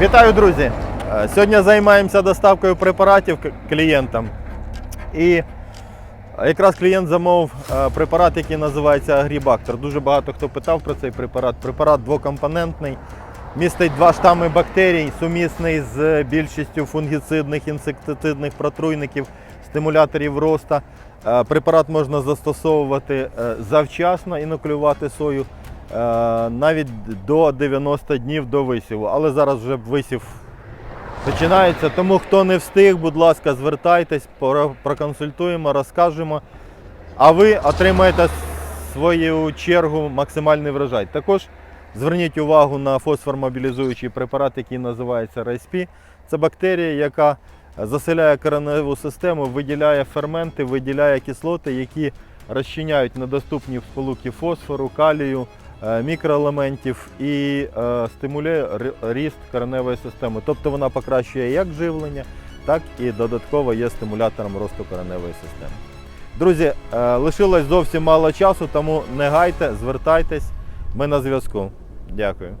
Вітаю, друзі! Е, Сьогодні займаємося доставкою препаратів клієнтам. І якраз клієнт замовив е, препарат, який називається Агрібактор. Дуже багато хто питав про цей препарат. Препарат двокомпонентний, містить два штами бактерій, сумісний з більшістю фунгіцидних, інсектицидних протруйників, стимуляторів росту. Е, Препарат можна застосовувати завчасно, інокулювати сою навіть до 90 днів до висіву. Але зараз вже висів починається. Тому хто не встиг, будь ласка, звертайтесь, проконсультуємо, розкажемо. А ви отримаєте свою чергу максимальний врожай. Також зверніть увагу на фосформобілізуючий препарат, який називається RSP. Це бактерія, яка заселяє кореневу систему, виділяє ферменти, виділяє кислоти, які розчиняють недоступні сполуки фосфору, калію, е, мікроелементів і е, стимулює ріст кореневої системи. Тобто вона покращує як живлення, так і додатково є стимулятором росту кореневої системи. Друзі, е, лишилось зовсім мало часу, тому не гайте, звертайтесь. Ми на зв'язку. Дякую.